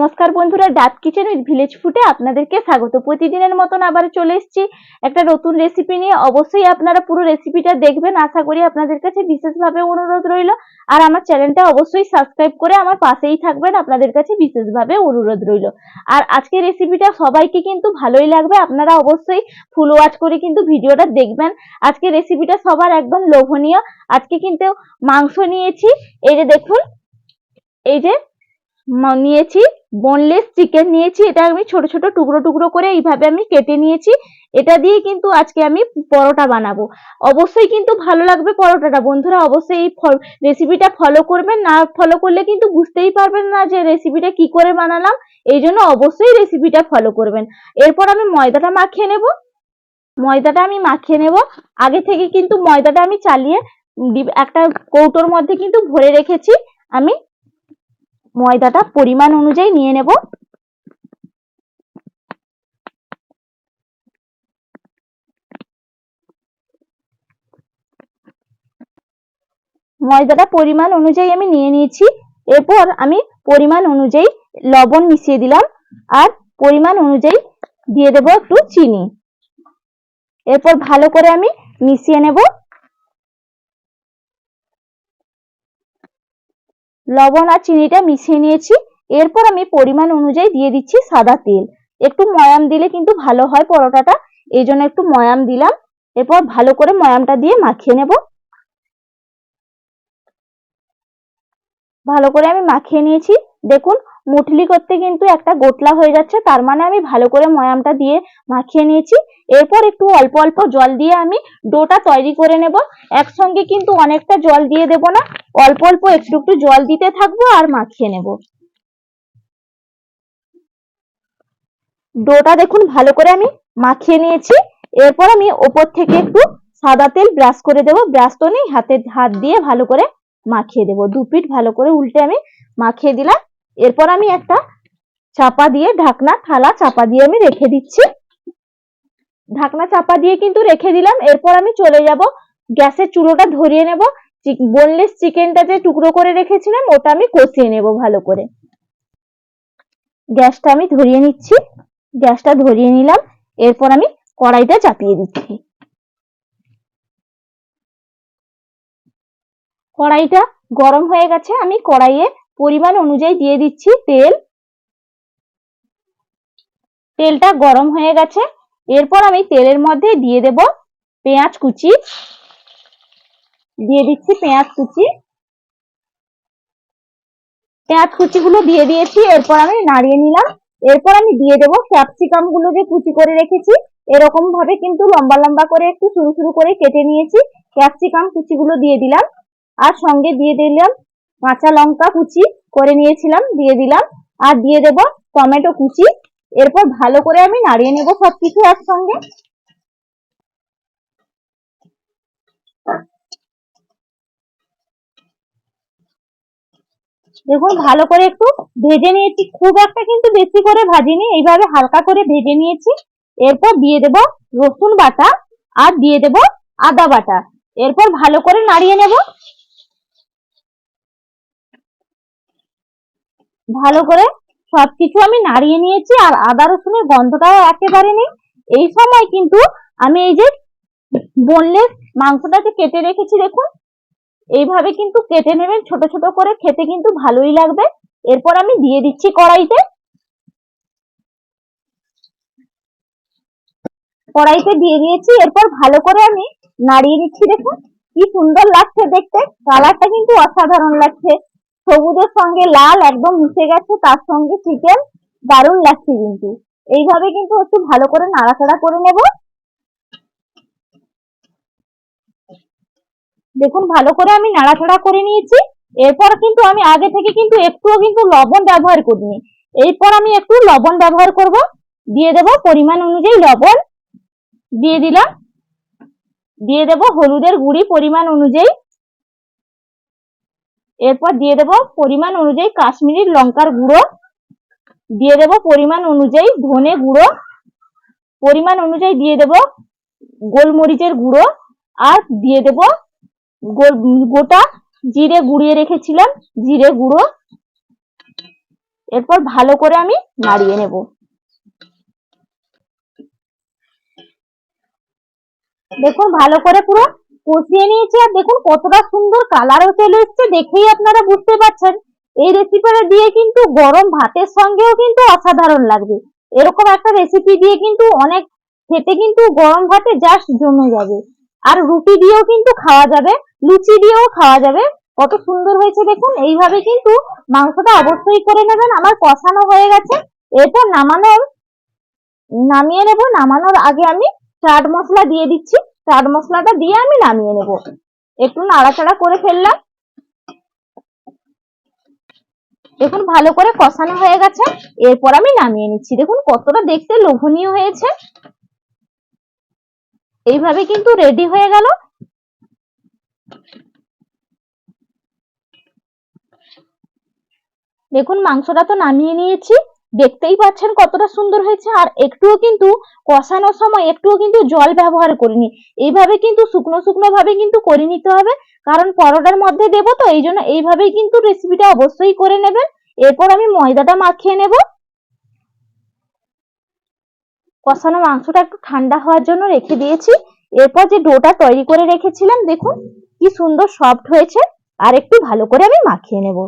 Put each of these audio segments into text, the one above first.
নমস্কার বন্ধুরা, ডাব কিচেন উইথ ভিলেজ ফুডে আপনাদেরকে স্বাগত। প্রতিদিনের মতন আবার চলে এসেছি একটা নতুন রেসিপি নিয়ে। অবশ্যই আপনারা পুরো রেসিপিটা দেখবেন, আশা করি আপনাদের কাছে বিশেষভাবে অনুরোধ রইল। আর আমার চ্যানেলটা অবশ্যই সাবস্ক্রাইব করে আমার পাশেই থাকবেন, আপনাদের কাছে বিশেষভাবে অনুরোধ রইল। আর আজকের রেসিপিটা সবাইকে কিন্তু ভালোই লাগবে, আপনারা অবশ্যই ফুল ওয়াচ করে কিন্তু ভিডিওটা দেখবেন। আজকে রেসিপিটা সবার একদম লোভনীয়। আজকে কিন্তু মাংস নিয়েছি, এই যে দেখুন, এই যে নিয়েছি বোনলেস চিকেন নিয়েছি। এটা আমি ছোট ছোট টুকরো টুকরো করে এইভাবে আমি কেটে নিয়েছি। এটা দিয়ে কিন্তু আজকে আমি পরোটা বানাবো। অবশ্যই কিন্তু ভালো লাগবে পরোটাটা। বন্ধুরা, অবশ্যই এই রেসিপিটা ফলো করবেন। না ফলো করলে কিন্তু বুঝতেই পারবেন না যে রেসিপিটা কি করে বানালাম। এই জন্য অবশ্যই রেসিপিটা ফলো করবেন। এরপর আমি ময়দাটা মাখিয়ে নেব। ময়দাটা আমি মাখিয়ে নেব। আগে থেকে কিন্তু ময়দাটা আমি চালিয়ে একটা কৌটোর মধ্যে কিন্তু ভরে রেখেছি। আমি ময়দাটা পরিমাণ অনুযায়ী নিয়ে নেব। ময়দাটা পরিমাণ অনুযায়ী আমি নিয়ে নিয়েছি। এরপর আমি পরিমাণ অনুযায়ী লবণ মিশিয়ে দিলাম আর পরিমাণ অনুযায়ী দিয়ে দেব একটু চিনি। এরপর ভালো করে আমি মিশিয়ে নেব। লবণ আর চিনিটা মিশিয়ে নিয়েছি। এরপর আমি পরিমাণ অনুযায়ী দিয়ে দিচ্ছি সাদা তেল। একটু ময়াম দিলে কিন্তু ভালো হয় পরোটাটা। এই জন্য একটু ময়াম দিলাম। এরপর ভালো করে ময়ামটা দিয়ে মাখিয়ে নেব। ভালো করে আমি মাখিয়ে নিয়েছি। দেখুন, মুঠলি করতে কিন্তু একটা গোটলা হয়ে যাচ্ছে, তার মানে আমি ভালো করে ময়ামটা দিয়ে মাখিয়ে নিয়েছি। এরপর একটু অল্প অল্প জল দিয়ে আমি ডোটা তৈরি করে নেব। একসঙ্গে কিন্তু অনেকটা জল দিয়ে দেব না, অল্প অল্প একটু একটু জল দিতে থাকব আর মাখিয়ে নেব। ডোটা দেখুন, ভালো করে আমি মাখিয়ে নিয়েছি। এরপর আমি ওপর থেকে একটু সাদা তেল ব্রাশ করে দেব। ব্রাশ তো নেই, হাতে হাত দিয়ে ভালো করে মাখিয়ে দেব। দু পিঠ ভালো করে উল্টে আমি মাখিয়ে দিলাম। এরপর আমি একটা চাপা দিয়ে ঢাকনা, থালা চাপা দিয়ে আমি রেখে দিচ্ছি। ঢাকনা চাপা দিয়ে কিন্তু রেখে দিলাম। এরপর আমি চলে যাব, গ্যাসের চুলোটা ধরিয়ে নেব। বোনলেস চিকেনটা যে টুকরো করে রেখেছিলাম, ওটা আমি কষিয়ে নেব ভালো করে। গ্যাসটা আমি ধরিয়ে নিচ্ছি। গ্যাসটা ধরিয়ে নিলাম। এরপর আমি কড়াইটা চাপিয়ে দিচ্ছি। কড়াইটা গরম হয়ে গেছে। আমি কড়াইয়ে পরিমাণ অনুযায়ী দিয়ে দিচ্ছি তেল। তেলটা গরম হয়ে গেছে। এরপর আমি তেলের মধ্যে দিয়ে দেব পেঁয়াজ কুচি। দিয়ে দিচ্ছি পেঁয়াজ কুচি। পেঁয়াজ কুচিগুলো দিয়ে দিয়েছি, এরপর আমি নাড়িয়ে নিলাম। এরপর আমি দিয়ে দেবো ক্যাপসিকামগুলো যে কুচি করে রেখেছি। এরকম ভাবে কিন্তু লম্বা লম্বা করে একটু সরু সরু করে কেটে নিয়েছি। ক্যাপসিকাম কুচিগুলো দিয়ে দিলাম। আর সঙ্গে দিয়ে দিলাম কাঁচা লঙ্কা কুচি করে নিয়েছিলাম, দিয়ে দিলাম। আর দিয়ে দেব টমেটো কুচি। এরপর ভালো করে আমি নাড়িয়ে নেব সবকিছু একসঙ্গে। দেখুন, ভালো করে একটু ভেজে নিয়েছি। খুব একটা কিন্তু বেশি করে ভাজিনি, এইভাবে হালকা করে ভেজে নিয়েছি। এরপর দিয়ে দেব রসুন বাটা আর দিয়ে দেব আদা বাটা। এরপর ভালো করে নাড়িয়ে নেব। ভালো করে সবকিছু আমি নাড়িয়ে নিয়েছি আর আদা রসুনের গন্ধটাও একেবারে নেই। এই সময় কিন্তু আমি এই যে বোনলেস মাংসটা যে কেটে রেখেছি, দেখুন। এইভাবে কিন্তু কেটে নেবেন, ছোট ছোট করে খেতে কিন্তু ভালোই লাগবে। এরপর আমি দিয়ে দিচ্ছি কড়াইতে। কড়াইতে দিয়ে দিয়েছি, এরপর ভালো করে আমি নাড়িয়ে নিচ্ছি দেখুন। কি সুন্দর লাগছে দেখতে। কালারটা কিন্তু অসাধারণ লাগছে। সবুজের সঙ্গে লাল একদম মিশে গেছে, তার সঙ্গে চিকেন দারুণ লাগছে কিন্তু। এইভাবে কিন্তু একটু ভালো করে নাড়াচাড়া করে নেব। দেখুন, ভালো করে আমি নাড়াচাড়া করে নিয়েছি। এরপর কিন্তু আমি আগে থেকে কিন্তু একটুও কিন্তু লবণ ব্যবহার করিনি। এরপর আমি একটু লবণ ব্যবহার করব। দিয়ে দেব পরিমাণ অনুযায়ী লবণ। দিয়ে দিলাম। দিয়ে দেব হলুদের গুঁড়ি পরিমাণ অনুযায়ী। এরপর দিয়ে দেব পরিমাণ অনুযায়ী কাশ্মীরি লঙ্কার গুঁড়ো। দিয়ে দেব পরিমাণ অনুযায়ী ধনে গুঁড়ো। পরিমাণ অনুযায়ী দিয়ে দেব গোলমরিচের গুঁড়ো। আর দিয়ে দেব গোল, গোটা জিরে গুঁড়িয়ে রেখেছিলাম, জিরে গুঁড়ো। এরপর ভালো করে আমি নাড়িয়ে নেব। দেখুন, ভালো করে পুরো কষিয়ে নিয়েছি আর দেখুন কতটা সুন্দর কালারও চলে এসছে দেখেই আপনারা বুঝতে পারছেন। এই রেসিপিটা দিয়ে কিন্তু গরম ভাতের সঙ্গেও কিন্তু অসাধারণ লাগবে। এরকম একটা রেসিপি দিয়ে কিন্তু অনেক খেতে কিন্তু গরম ভাতে জাস্ট জমে যাবে। আর রুটি দিয়েও কিন্তু খাওয়া যাবে, লুচি দিয়েও খাওয়া যাবে। কত সুন্দর হয়েছে দেখুন, এইভাবে কিন্তু মাংসটা অবশ্যই করে নেবেন। আমার কষানো হয়ে গেছে। এরপর নামানোর, নামিয়ে নেব। নামানোর আগে আমি চাট মশলা দিয়ে দিচ্ছি। চাট মশলাটা দিয়ে আমি নামিয়ে নেব। একটু নাড়াচাড়া করে ফেললাম। দেখুন, ভালো করে কষানো হয়ে গেছে। এরপর আমি নামিয়ে নিচ্ছি। দেখুন, কতটা দেখতে লোভনীয় হয়েছে। এইভাবে কিন্তু রেডি হয়ে গেল। দেখুন, মাংসটা তো নামিয়ে নিয়েছি। দেখতেই পাচ্ছেন কতটা সুন্দর হয়েছে। আর একটুও কিন্তু কষানোর সময় একটুও কিন্তু জল ব্যবহার করিনি। এইভাবে কিন্তু শুকনো শুকনো ভাবে কিন্তু করে নিতে হবে। কারণ পরোটার মধ্যে দেবো তো, এই জন্য এইভাবেই কিন্তু রেসিপিটা অবশ্যই করে নেবেন। এরপর আমি ময়দাটা মাখিয়ে নেব। কষানো মাংসটা একটু ঠান্ডা হওয়ার জন্য রেখে দিয়েছি। এরপর যে ডোটা তৈরি করে রেখেছিলাম, দেখুন কি সুন্দর সফট হয়েছে। আর একটু ভালো করে আমি মাখিয়ে নেব।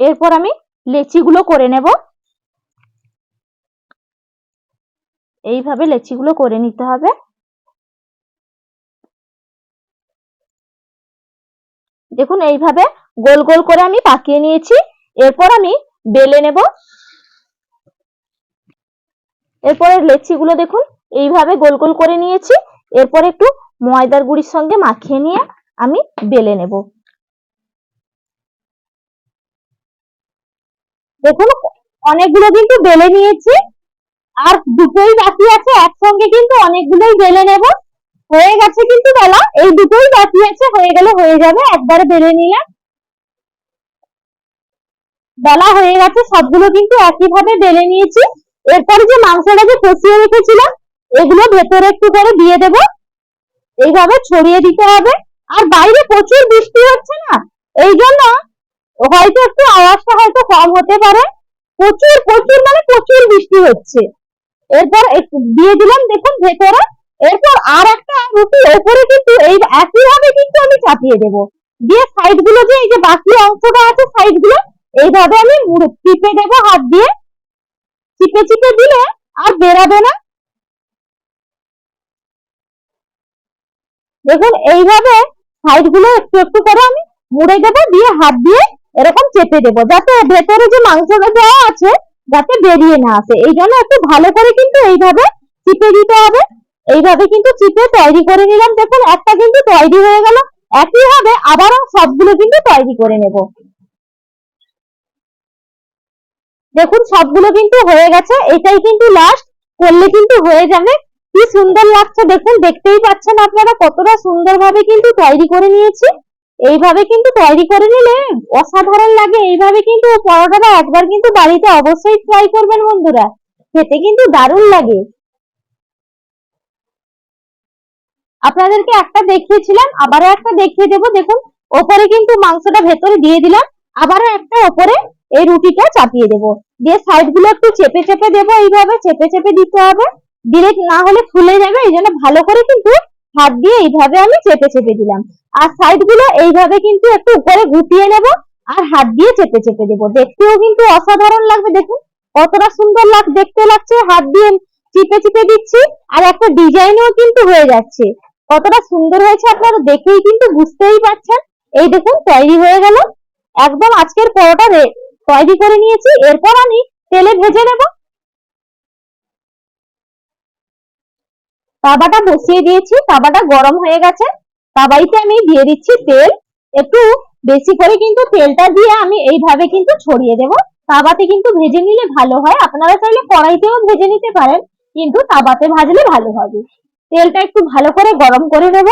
এরপর আমি লেচিগুলো করে নেব। এইভাবে লেচিগুলো করে নিতে হবে। দেখুন, এইভাবে গোল গোল করে আমি পাকিয়ে নিয়েছি। এরপর আমি বেলে নেব। এরপরে লেচিগুলো দেখুন, এইভাবে গোল গোল করে নিয়েছি। এরপর একটু ময়দার গুঁড়ির সঙ্গে মাখিয়ে নিয়ে আমি বেলে নেব। দেখুন, অনেকগুলো কিন্তু বেলে নিয়েছি। আর দুটোই বাকি আছে, একসঙ্গে কিন্তু অনেকগুলোই বেলে নেব। হয়ে গেছে কিন্তু বেলা। এই দুটোই বাকি আছে, হয়ে গেলে হয়ে যাবে, একবারে বেলে নিলে বেলা হয়ে গেছে, সবগুলো কিন্তু একইভাবে বেলে নিয়েছি। এরপরে যে মাংসটা যে কষিয়ে রেখেছিলাম, এগুলো ভেতরে একটু করে দিয়ে দেব। এইভাবে ছড়িয়ে দিতে হবে। আর বাইরে প্রচুর বৃষ্টি হচ্ছে না? এই জন্য হয়তো একটু আওয়াজটা হয়তো কম হতে পারে। প্রচুর প্রচুর মানে প্রচুর বৃষ্টি হচ্ছে। এরপর দিয়ে দিলাম দেখুন ভেতরে। এরপর আর একটা রুটি ওপরে কিন্তু এই একইভাবে কিন্তু আমি চাপিয়ে দেব। দিয়ে সাইডগুলো যে এই যে বাকি অংশটা আছে সাইডগুলো, এইভাবে আমি চিপে দেবো হাত দিয়ে। চিপে চিপে দিলে আর বেরাবে না। দেখুন এইভাবে সাইডগুলো একটু একটু করে আমি মুড়ে দেবো, দিয়ে হাত দিয়ে এরকম চেপে দেবো, যাতে ভেতরে যে মাংসটা দেওয়া আছে যাতে বেরিয়ে না আসে। এই জন্য একটু ভালো করে কিন্তু এইভাবে চিপে দিতে হবে। এইভাবে কিন্তু চিপে তৈরি করে নিলাম। দেখুন, একটা কিন্তু তৈরি হয়ে গেল। একইভাবে আবারও সবগুলো কিন্তু তৈরি করে নেব। দেখুন, সবগুলো কিন্তু হয়ে গেছে। এটাই কিন্তু লাস্ট করলে কিন্তু হয়ে যাবে। কি সুন্দর লাগছে। দেখুন, দেখতেই পাচ্ছেন আপনারা কতটা সুন্দরভাবে কিন্তু তৈরি করে নিয়েছি। এইভাবে কিন্তু তৈরি করে নিলে অসাধারণ লাগে। এইভাবে কিন্তু পরোটাটা একবার কিন্তু বাড়িতে অবশ্যই ট্রাই করবেন বন্ধুরা। খেতে কিন্তু দারুণ লাগে। আপনাদেরকে একটা দেখিয়েছিলাম, আবারও একটা দেখিয়ে দেবো। দেখুন, ওপরে কিন্তু মাংসটা ভেতরে দিয়ে দিলাম। আবারও একটা ওপরে এই রুটিটা চাপিয়ে দেবো। দিয়ে সাইডগুলো একটু চেপে চেপে দেবো। এইভাবে চেপে চেপে দিতে হবে। দিলে না হলে ফুলে যাবে। এই জন্য ভালো করে কিন্তু হাত দিয়ে এইভাবে আমি চেপে চেপে দিলাম। আর সাইডগুলো এইভাবে কিন্তু একটু উপরে গুটিয়ে নেব আর হাত দিয়ে চেপে চেপে দেবো। দেখতেও কিন্তু অসাধারণ লাগবে, দেখুন। কতটা সুন্দর লাগ, দেখতে লাগছে। হাত দিয়ে চিপে চিপে দিচ্ছি আর একটা ডিজাইনও কিন্তু হয়ে যাচ্ছে। কতটা সুন্দর হয়েছে আপনারা দেখেই কিন্তু বুঝতেই পারছেন। এই দেখুন, তৈরি হয়ে গেল। একদম আজকের পরোটা তৈরি করে নিয়েছি। এরপর আমি তেলে ভেজে নেব। তাওয়াটা বসিয়ে দিয়েছি তাওয়াটা গরম হয়ে গেছে। তাওয়াইতে আমি দিয়ে দিচ্ছি তেল। একটু বেশি করে কিন্তু তেলটা দিয়ে আমি এইভাবে কিন্তু ছড়িয়ে দেব। তাওয়াতে কিন্তু ভেজে নিলে ভালো হয়। আপনারা চাইলে কড়াইতেও ভেজে নিতে পারেন, কিন্তু তাওয়াতে ভাজলে ভালো হবে। তেলটা একটু ভালো করে গরম করে নেব।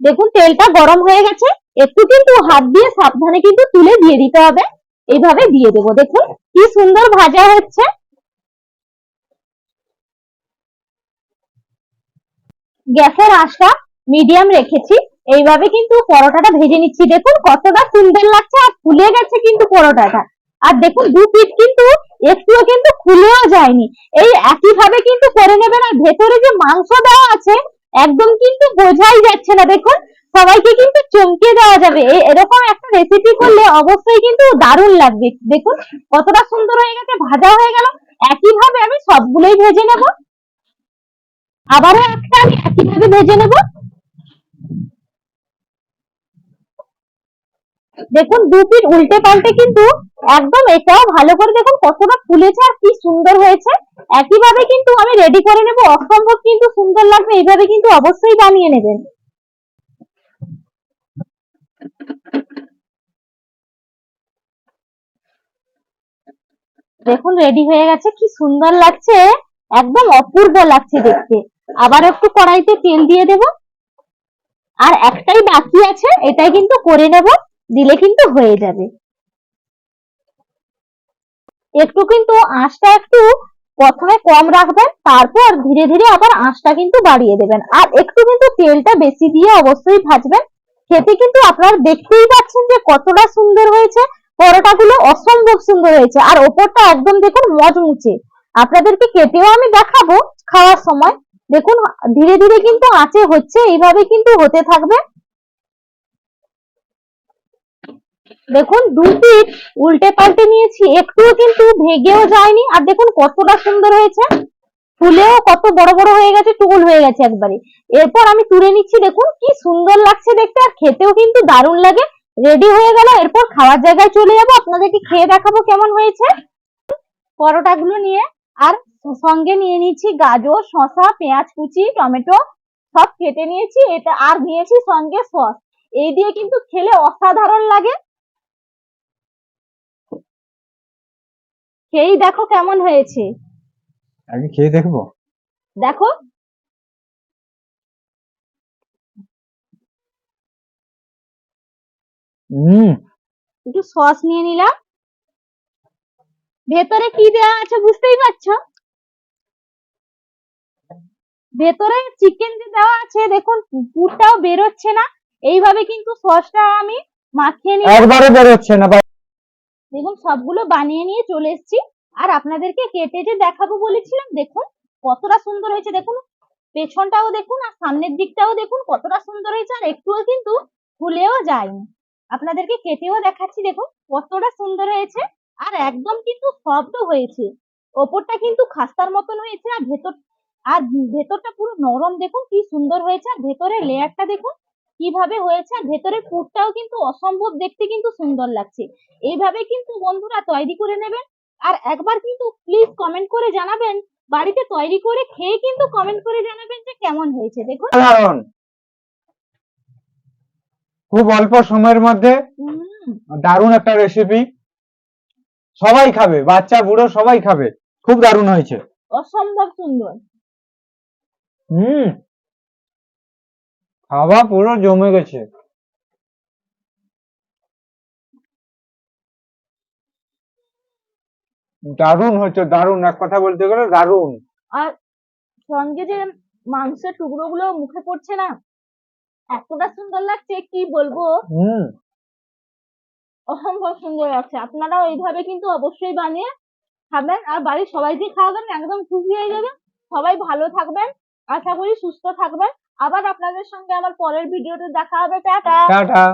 দেখুন, তেলটা গরম হয়ে গেছে। একটু কিন্তু হাত দিয়ে সাবধানে কিন্তু তুলে দিয়ে দিতে হবে। এইভাবে দিয়ে দেবো। দেখুন, কি সুন্দর ভাজা হচ্ছে। গ্যাসের আঁচটা মিডিয়াম রেখেছি। এইভাবে কিন্তু পরোটাটা ভেজে নিচ্ছি। দেখুন কতটা সুন্দর লাগছে আর ফুলে গেছে কিন্তু পরোটাটা। আর দেখুন দু পিঠ কিন্তু একটুও কিন্তু খুলেও যায়নি। এই একই ভাবে কিন্তু করে নেবেন আর ভেতরে যে মাংস দেওয়া আছে, একদম কিন্তু বোঝাই যাচ্ছে না। দেখুন, সবাইকে কিন্তু চমকে দেওয়া যাবে। এরকম একটা রেসিপি করলে অবশ্যই কিন্তু দারুণ লাগবে। দেখুন, কতটা সুন্দর হয়ে গেছে, ভাজা হয়ে গেল। একই ভাবে আমি সবগুলোই ভেজে নেব। আবারও একটা আমি একই ভাবে ভেজে নেব। দেখুন, দু পিঠ উল্টে পাল্টে কিন্তু একদম এটাও ভালো করে দেখুন কতটা ফুলেছে আর কি সুন্দর হয়েছে। একইভাবে কিন্তু আমি রেডি করে নেব, অসম্ভব কিন্তু সুন্দর লাগবে, এইভাবে কিন্তু অবশ্যই বানিয়ে নেবেন। দেখুন রেডি হয়ে গেছে, কি সুন্দর লাগছে। একদম অপূর্ব লাগছে দেখতে। আবার একটু কড়াইতে তেল দিয়ে দেব। আর একটাই বাকি আছে, এটাই কিন্তু করে নেব, দিলে কিন্তু হয়ে যাবে। একটু কিন্তু আঁচটা একটু প্রথমে কম রাখবেন, তারপর ধীরে ধীরে আবার আঁচটা কিন্তু বাড়িয়ে দেবেন। আর একটু কিন্তু তেলটা বেশি দিয়ে অবশ্যই ভাজবেন। খেতে কিন্তু আপনারা দেখতেই পাচ্ছেন যে কতটা সুন্দর হয়েছে, পরোটাগুলো অসম্ভব সুন্দর হয়েছে। আর ওপরটা একদম দেখুন মজমুচে। আপনাদেরকে কেটেও আমি দেখাবো খাওয়ার সময়। দেখুন, ধীরে ধীরে কিন্তু আঁচে হচ্ছে, এইভাবে কিন্তু হতে থাকবে। দেখুন, দু পিঠ উল্টে পাল্টে নিয়েছি, একটুও কিন্তু ভেঙেও যায়নি। আর দেখুন, কতটা সুন্দর হয়েছে। ফুলেও কত বড় বড় হয়ে গেছে, টুকুল হয়ে গেছে একবারে। এরপর আমি তুলে নিচ্ছি, দেখুন, কি সুন্দর লাগছে দেখতে। আর খেতেও কিন্তু দারুণ লাগে। রেডি হয়ে গেল, এরপর খাওয়ার জায়গায় চলে যাব। আপনাদেরকে খেয়ে দেখাবো কেমন হয়েছে। পরোটাগুলো নিয়ে আর সঙ্গে নিয়ে নিয়েছি গাজর শসা পেঁয়াজ কুচি টমেটো সব কেটে নিয়েছি। এটা আর নিয়েছি সঙ্গে সস। এই দিয়ে কিন্তু খেলে অসাধারণ লাগে। খেয়েই দেখো কেমন হয়েছে। আগে খেয়ে দেখব? দেখো। হুম একটু সস নিয়ে নিলাম। ভেতরে কি দেওয়া আছে বুঝতেই পারছ? ভেতরে চিকেন যে দেওয়া আছে দেখুন পুরটাও বেরোচ্ছে না। এইভাবে কিন্তু সসটা আমি মাখিয়ে নিয়ে একবারে বেরোচ্ছে না দেখুন সবগুলো বানিয়ে নিয়ে চলে এসেছি। আর আপনাদেরকে কেটে যে দেখাবো বলেছিলাম দেখুন কতটা সুন্দর হয়েছে দেখুন। পেছনটাও দেখুন আর সামনের দিকটাও দেখুন কতটা সুন্দর হয়েছে। আর একটুও কিন্তু ফুলেও যায়নি। আপনাদেরকে কেটেও দেখাচ্ছি দেখুন কতটা সুন্দর হয়েছে। আর একদম কিন্তু সফট হয়েছে। ওপরটা কিন্তু খাস্তার মতন হয়েছে আর ভেতর আর ভেতরটা পুরো নরম দেখুন কি সুন্দর হয়েছে। আর ভেতরের লেয়ারটা দেখুন কীভাবে হয়েছে। আর ভেতরের পুরটাও কিন্তু অসম্ভব দেখতে কিন্তু সুন্দর লাগছে। এইভাবে কিন্তু বন্ধুরা তৈরি করে নেবেন। আর একবার কিন্তু প্লিজ কমেন্ট করে জানাবেন। বাড়িতে তৈরি করে খেয়ে কিন্তু কমেন্ট করে জানাবেন যে কেমন হয়েছে। দেখুন। খুব অল্প সময়ের মধ্যে দারুণ একটা রেসিপি সবাই খাবে বাচ্চা বুড়ো সবাই খাবে। খুব দারুণ হয়েছে। অসম্ভব সুন্দর। হুম। খাওয়া পুরো জমে গেছে। দারুণ হয়েছে দারুণ। এক কথা বলতে গেলে দারুণ। আর সঙ্গে যে মাংসের টুকরো গুলো মুখে পড়ছে না এতটা সুন্দর লাগছে কি বলব? হুম। অসম্ভব সুন্দর লাগছে আপনারা এইভাবে কিন্তু অবশ্যই বানিয়ে খাবেন। আর বাড়ির সবাইকে খাওয়াবেন একদম খুশি হয়ে যাবে সবাই ভালো থাকবেন। আশা করি সুস্থ থাকবেন। আবার আপনাদের সঙ্গে আমার পরের ভিডিওতে দেখা হবে। টাটা! টাটা!